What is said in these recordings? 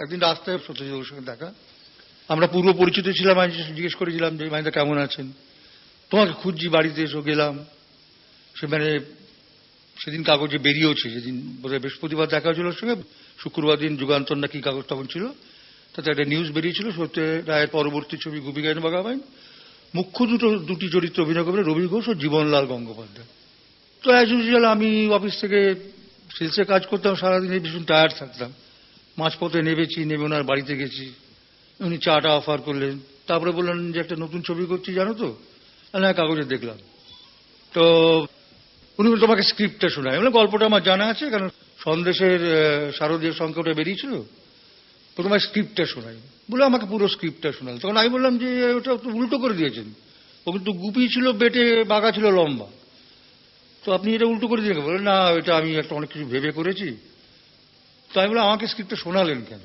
একদিন রাস্তায় সত্যজিৎ সঙ্গে দেখা। আমরা পূর্ব পরিচিত ছিলাম, আমি জিজ্ঞেস করেছিলাম যে মাইদা কেমন আছেন? তোমাকে খুঁজছি, বাড়িতে এসো, গেলাম। সে মানে সেদিন কাগজে বেরিয়েওছে যেদিন বৃহস্পতিবার দেখা হয়েছিল সঙ্গে, শুক্রবার দিন যুগান্তর নাকি কাগজ তখন ছিল। তাতে একটা নিউজ বেরিয়েছিল, সত্য রায়ের পরবর্তী ছবি গুপি গাইন বাগাবাইন মুখ্য দুটো, দুটি চরিত্র অভিনয় করবে রবি ঘোষ ও জীবনলাল গঙ্গোপাধ্যায়। তো অ্যাজ ইউজুয়াল আমি অফিস থেকে সেলসে কাজ করতাম, সারাদিনে ভীষণ টায়ার্ড থাকতাম। মাঝপথে নেবেছি নেবে ওনার বাড়িতে গেছি। উনি চাটা অফার করলেন। তারপরে বললেন যে একটা নতুন ছবি করছি, জানো তো? হ্যাঁ কাগজে দেখলাম। তো উনি তোমাকে স্ক্রিপ্টটা শোনায় মানে গল্পটা আমার জানা আছে, কারণ সন্দেশের শারদীয় সংকটে বেরিয়েছিল। প্রথমে স্ক্রিপ্টটা শোনাই। বলে আমাকে পুরো স্ক্রিপ্টটা শোনাল। তখন আমি বললাম যে, ওটা তো উল্টো করে দিয়েছেন। ও কিন্তু গুপি ছিল, বেটে বাঘা ছিল, লম্বা। তো আপনি এটা উল্টো করে দিয়ে বলেন না, এটা আমি একটা অনেক কিছু ভেবে করেছি। তো আমি বললাম আমাকে স্ক্রিপ্টটা শোনালেন কেন?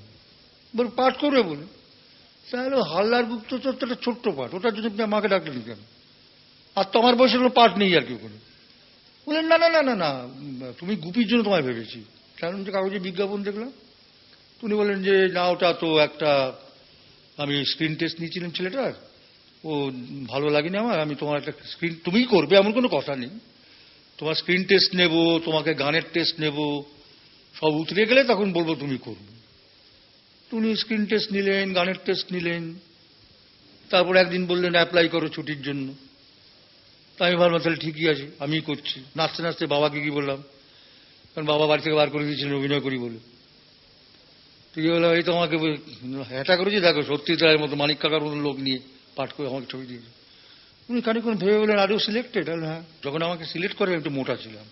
বলে, পাঠ করবে বলে। তাহলে হাল্লার গুপ্ত তো একটা ছোট্ট পাঠ, ওটার জন্য আপনি আমাকে ডাকলেন কেন? আর তোমার বয়সে কোনো পাঠ নেই আর কি ওখানে। বললেন না না না না না, তুমি গুপির জন্য তোমায় ভেবেছি। কারণ যে কাগজে বিজ্ঞাপন দেখলাম, উনি বললেন যে, না, ওটা তো একটা, আমি স্ক্রিন টেস্ট নিয়েছিলাম ছেলেটার, ও ভালো লাগেনি আমার, আমি তোমার একটা স্ক্রিন তুমিই করবে, এমন কোনো কথা নেই। তোমার স্ক্রিন টেস্ট নেব, তোমাকে গানের টেস্ট নেব সব উতরে গেলে তখন বলব তুমি করবে। তুমি স্ক্রিন টেস্ট নিলেন, গানের টেস্ট নিলেন, তারপর একদিন বললেন অ্যাপ্লাই করো ছুটির জন্য। তা আমি ভাবলাম তাহলে ঠিকই আছে, আমিই করছি। নাচতে নাচতে বাবাকে কি বললাম? কারণ বাবা বাড়ি থেকে বার করে দিয়েছিলেন, অভিনয় করি বলে। তুই বললাম, এই তো আমাকে হ্যাটা করেছি, দেখো, সত্যি রায়ের মতো মানিক কাকার মতো লোক নিয়ে পাঠ করে আমাকে ছবি দিয়েছে। উনি খানিক্ষণ ভেবে বললেন আরও সিলেক্টেড হ্যাঁ। যখন আমাকে সিলেক্ট করে একটু মোটা ছিলাম।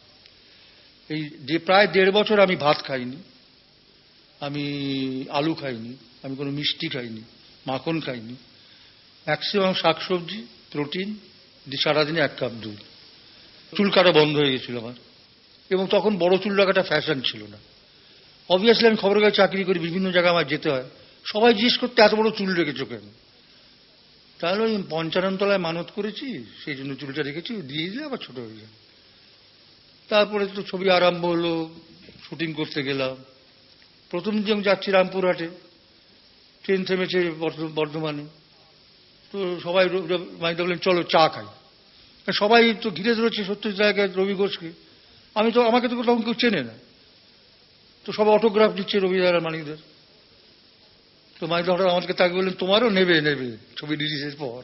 এই যে প্রায় দেড় বছর আমি ভাত খাইনি, আমি আলু খাইনি, আমি কোনো মিষ্টি খাইনি, মাখন খাইনি। ম্যাক্সিমাম শাকসবজি, প্রোটিন দিয়ে সারাদিনে এক কাপ দুধ। চুল কাটা বন্ধ হয়ে গেছিল আমার। এবং তখন বড় চুল রাখাটা ফ্যাশন ছিল না। অবভিয়াসলি আমি খবরের কাছে চাকরি করি, বিভিন্ন জায়গায় আমার যেতে হয়। সবাই জিজ্ঞেস করতে, এত বড় চুল রেখেছো কেন? তাহলে ওই পঞ্চানন তলায় মানত করেছি, সেই জন্য চুলটা রেখেছি, দিয়ে দিলে আবার ছোট হয়ে যায়। তারপরে তো ছবি আরম্ভ হলো, শুটিং করতে গেলাম। প্রথম দিন যাচ্ছি রামপুরহাটে, ট্রেন থেমেছে বর্ধ- বর্ধমানে। তো সবাই মাইদা বললেন, চলো চা খাই। সবাই তো ঘিরে ধরেছে সত্যি জায়গায় রবি ঘোষকে। আমি তো আমাকে তো তখন কেউ চেনে না। তো সব অটোগ্রাফ দিচ্ছে রবিদার আর মানিকদার। তো মাইদা হঠাৎ আমাকে তাকে বললেন, তোমারও নেবে নেবে। ছবি রিলিজের পর।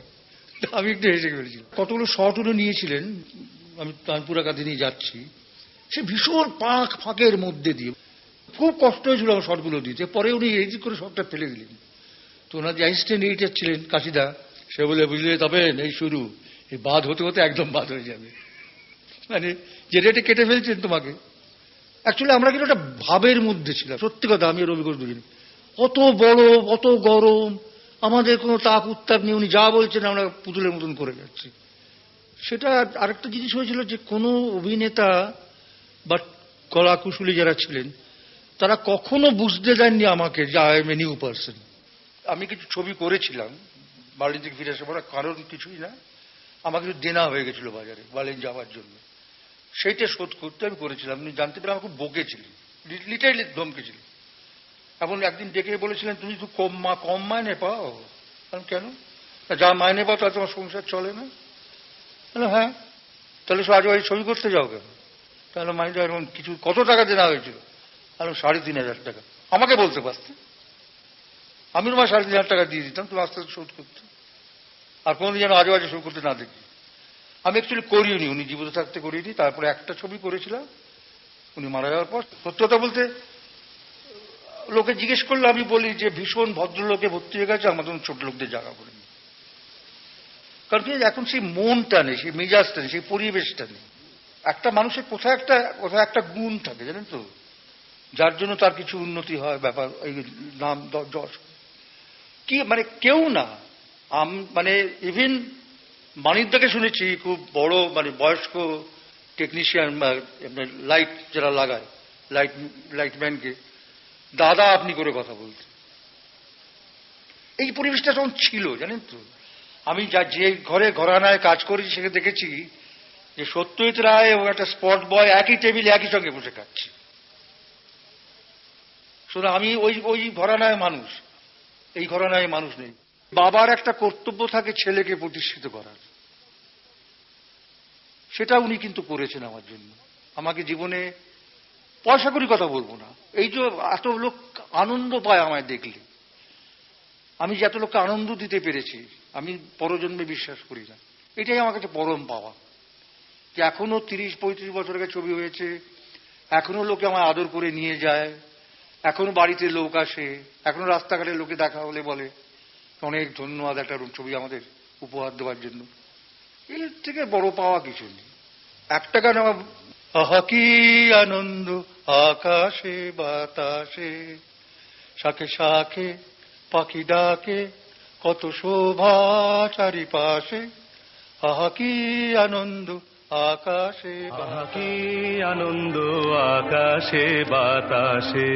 আমি একটু হেসে ফেলেছিলাম। কতগুলো শট উনি নিয়েছিলেন আমি তানপুরা কাঁধে নিয়ে যাচ্ছি। সে ভীষণ পাঁক ফাঁকের মধ্যে দিয়ে খুব কষ্ট হয়েছিল আমার শটগুলো দিতে। পরে উনি এডিট করে শটটা ফেলে দিলেন। তো ওনার যে অ্যাসিস্ট্যান্ট এডিটার ছিলেন, কাশিদা, সে বলে, বুঝলে তবে, এই শুরু। এই বাদ হতে হতে একদম বাদ হয়ে যাবে। মানে যে রেটে কেটে ফেলছেন তোমাকে। অ্যাকচুয়ালি আমরা কিন্তু একটা ভাবের মধ্যে ছিলাম। সত্যি কথা, আমি রবি ঘোষ বুঝিনি অত বড় অত গরম। আমাদের কোনো তাপ উত্তাপ নেই। উনি যা বলছেন আমরা পুতুলের মতন করে যাচ্ছি। সেটা আরেকটা জিনিস হয়েছিল যে কোনো অভিনেতা বা কলাকুশলী যারা ছিলেন, তারা কখনো বুঝতে দেননি আমাকে যে I am a new person আমি কিছু ছবি করেছিলাম বার্লিন থেকে ফিরে আসে পরে, কারণ কিছুই না, আমাকে কিছু দেনা হয়ে গেছিল বাজারে বার্লিন যাওয়ার জন্য। সেইটা শোধ করতে আমি করেছিলাম আপনি জানতে পেরে আমাকে বকেছিলেন লিটারলি ধমকেছিলেন এখন একদিন ডেকে বলেছিলেন, তুমি তো কম মা, কম মাইনে পাও। কেন? যা মাইনে পাও, তাতে তোমার সংসার চলে না। বললাম, হ্যাঁ তাহলে আজ ওই ছবি করতে যাও কেন? তাহলে মাইনে এরকম কিছু কত টাকা দেওয়া হয়েছিল? আমি সাড়ে তিন হাজার টাকা। আমাকে বলতে পারতে? আমি তোমার সাড়ে তিন হাজার টাকা দিয়ে দিতাম তুমি আস্তে আস্তে শোধ করতে। আর কোনোদিন যেন আজে বাজে করতে না দেখি। আমি অ্যাকচুয়ালি করিওনি উনি জীবিত থাকতে করিনি তারপরে একটা ছবি করেছিলাম। উনি মারা যাওয়ার পর সত্যতা বলতে লোকে জিজ্ঞেস করলে আমি বলি যে ভীষণ ভদ্রলোকে ভর্তি হয়ে গেছে আমাদের ছোট লোকদের জায়গা করে নি। কারণ কি এখন সেই মনটা নেই, সেই মেজাজটা নেই, সেই পরিবেশটা নেই। একটা মানুষের কোথায় একটা কোথায় একটা গুণ থাকে, জানেন তো? যার জন্য তার কিছু উন্নতি হয়, ব্যাপার, এই নাম যশ। কি মানে কেউ না, আম মানে ইভিন মানিকদাকে শুনেছি, খুব বড় মানে বয়স্ক টেকনিশিয়ান লাইট যারা লাগায় লাইট লাইটম্যানকে দাদা আপনি করে কথা বলতে এই পরিবেশটা তখন ছিল, জানেন তো? আমি যা যে ঘরে ঘরানায় কাজ করেছি সেখানে দেখেছি যে সত্যজিৎ রায় এবং একটা স্পট বয় একই টেবিলে একই সঙ্গে বসে খাচ্ছে। সুতরাং আমি ওই ওই ঘরানায় মানুষ, এই ঘরানায় মানুষ নেই। বাবার একটা কর্তব্য থাকে ছেলেকে প্রতিষ্ঠিত করার। সেটা উনি কিন্তু করেছেন আমার জন্য। আমাকে জীবনে পয়সা করি কথা বলব না। এই যে এত লোক আনন্দ পায় আমায় দেখলে। আমি যে এত লোককে আনন্দ দিতে পেরেছি, আমি পরজন্মে বিশ্বাস করি না। এটাই আমার কাছে পরম পাওয়া। যে এখনও তিরিশ, পঁয়ত্রিশ বছর আগে ছবি হয়েছে, এখনও লোকে আমায় আদর করে নিয়ে যায়, এখনও বাড়িতে লোক আসে, এখনও রাস্তাঘাটে লোকে দেখা হলে বলে, অনেক ধন্যবাদ একটা ছবি আমাদের উপহার দেওয়ার জন্য। এর থেকে বড় পাওয়া কিছু নেই। একটা গান আমার আহা কি আনন্দ, আকাশে বাতাসে, শাখে শাখে পাখি ডাকে কত শোভা চারিপাশে। আহা কি আনন্দ আকাশে আহা কি আনন্দ আকাশে বাতাসে।